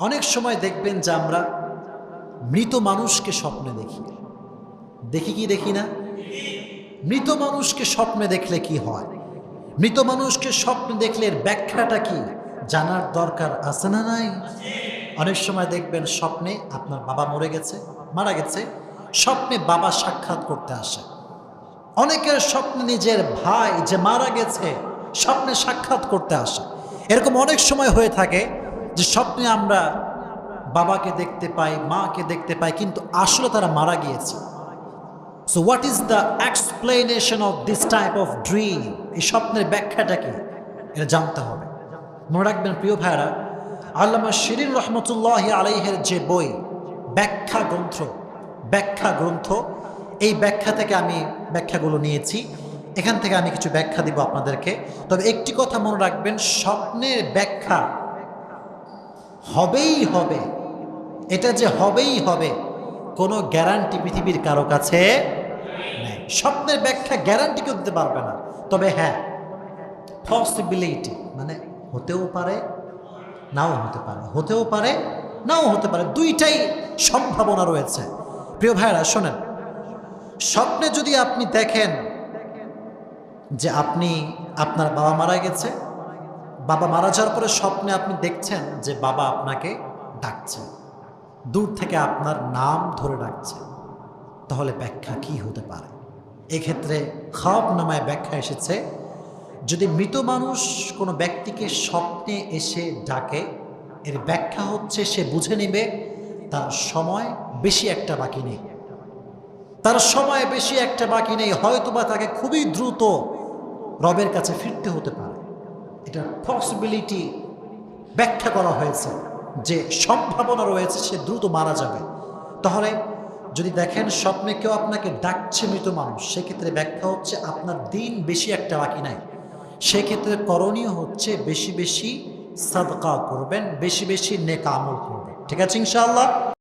অনেক সময় দেখবেন যে আমরা মৃত মানুষকে স্বপ্নে দেখি। দেখি কি দেখি না? মৃত মানুষকে স্বপ্নে দেখলে কি হয়? মৃত মানুষকে স্বপ্নে দেখলে এর ব্যাখ্যাটা কি? জানার দরকার আছে না নাই? অনেক সময় দেখবেন স্বপ্নে আপনার বাবা মরে গেছে, মারা গেছে, স্বপ্নে বাবা সাক্ষাৎ করতে আসে। অনেকের স্বপ্নে নিজের ভাই যে মারা গেছে, স্বপ্নে সাক্ষাৎ করতে আসে। এরকম অনেক সময় হয়ে থাকে যে স্বপ্নে আমরা বাবাকে দেখতে পাই, মাকে দেখতে পাই, কিন্তু আসলে তারা মারা গিয়েছে। So what is the explanation of this type of dream এই স্বপ্নের ব্যাখ্যাটা কি? এটা জানতে হবে। মনে রাখবেন, প্রিয় ভাইরা আল্লামা শিরিন রহমতুল্লাহ আলাইহের যে বই, ব্যাখ্যা গ্রন্থ ব্যাখ্যা গ্রন্থ, এই ব্যাখ্যা থেকে আমি ব্যাখ্যাগুলো নিয়েছি। এখান থেকে আমি কিছু ব্যাখ্যা দিব আপনাদেরকে। তবে একটি কথা মনে রাখবেন, স্বপ্নের ব্যাখ্যা হবেই হবে। এটা যে হবেই হবে, কোনো গ্যারান্টি পৃথিবীর কারও কাছে নেই। স্বপ্নের ব্যাখ্যা গ্যারান্টি কেউ দিতে পারবে না। তবে হ্যাঁ পসিবিলিটি মানে হতেও পারে, নাও হতে পারে। হতেও পারে, নাও হতে পারে। দুইটাই সম্ভাবনা রয়েছে। প্রিয় ভাইরা শোনেন, স্বপ্নে যদি আপনি দেখেন যে আপনি আপনার বাবা মারা গেছে বাবা মারা যাওয়ার পরে স্বপ্নে আপনি দেখছেন যে বাবা আপনাকে ডাকছে। দূর থেকে আপনার নাম ধরে ডাকছে। তাহলে ব্যাখ্যা কি হতে পারে? এক্ষেত্রে খাব নামায় ব্যাখ্যা এসেছে, যদি মৃত মানুষ কোনো ব্যক্তিকে স্বপ্নে এসে ডাকে, এর ব্যাখ্যা হচ্ছে সে বুঝে নেবে তার সময় বেশি একটা বাকি নেই। তার সময় বেশি একটা বাকি নেই, হয়তোবা তাকে খুবই দ্রুত রবের কাছে ফিরতে হতে পারে। এটা পসিবিলিটি ব্যাখ্যা করা হয়েছে যে সম্ভাবনা রয়েছে, সে দ্রুত মারা যাবে। তাহলে যদি দেখেন, স্বপ্নে কেউ আপনাকে ডাকছে মৃত মানুষ, সেক্ষেত্রে ব্যাখ্যা হচ্ছে আপনার দিন বেশি একটা বাকি নাই। সেক্ষেত্রে করণীয় হচ্ছে বেশি বেশি সাদকা করবেন, বেশি বেশি নেক আমল করবেন। ঠিক আছে ইনশাআল্লাহ?